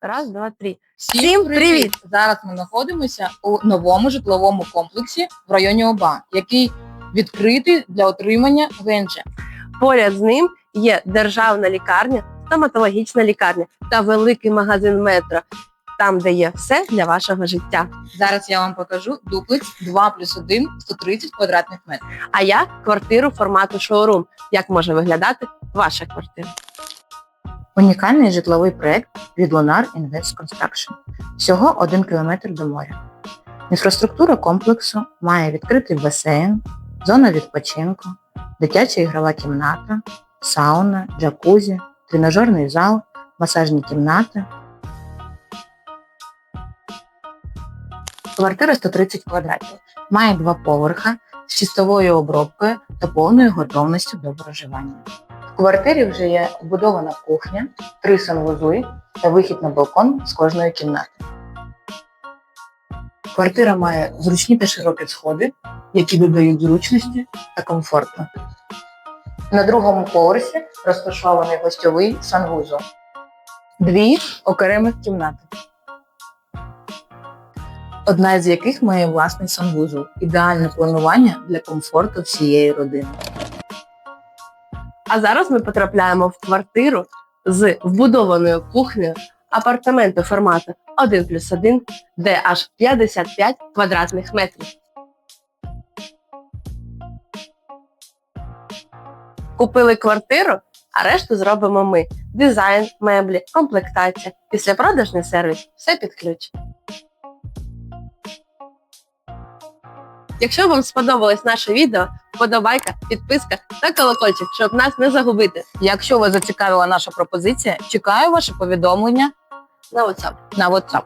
Раз, два, три. Всім, Всім привіт! привіт! Зараз ми знаходимося у новому житловому комплексі в районі ОБА, який відкритий для отримання ВНЖ. Поряд з ним є державна лікарня, стоматологічна лікарня та великий магазин метро, там, де є все для вашого життя. Зараз я вам покажу дуплекс 2 плюс 1 130 квадратних метрів. А я квартиру формату шоурум. Як може виглядати ваша квартира? Унікальний житловий проект від Lunar Invest Construction. Всього 1 кілометр до моря. Інфраструктура комплексу має відкритий басейн, зона відпочинку, дитяча ігрова кімната, сауна, джакузі, тренажерний зал, масажні кімнати. Квартира 130 квадратів. Має два поверха з чистовою обробкою та повною готовністю до проживання. В квартирі вже є вбудована кухня, три санвузли та вихід на балкон з кожної кімнати. Квартира має зручні та широкі сходи, які додають зручності та комфорту. На другому поверсі розташований гостьовий санвузол. Дві окремих кімнати. Одна з яких має власний санвузол. Ідеальне планування для комфорту всієї родини. А зараз ми потрапляємо в квартиру з вбудованою кухнею, апартаменти формату 1 плюс 1, де аж 55 квадратних метрів. Купили квартиру, а решту зробимо ми. Дизайн, меблі, комплектація, післяпродажний сервіс, все під ключ. Якщо вам сподобалось наше відео, вподобайка, підписка та колокольчик, щоб нас не загубити Якщо вас зацікавила наша пропозиція, чекаю ваше повідомлення на WhatsApp. на WhatsApp.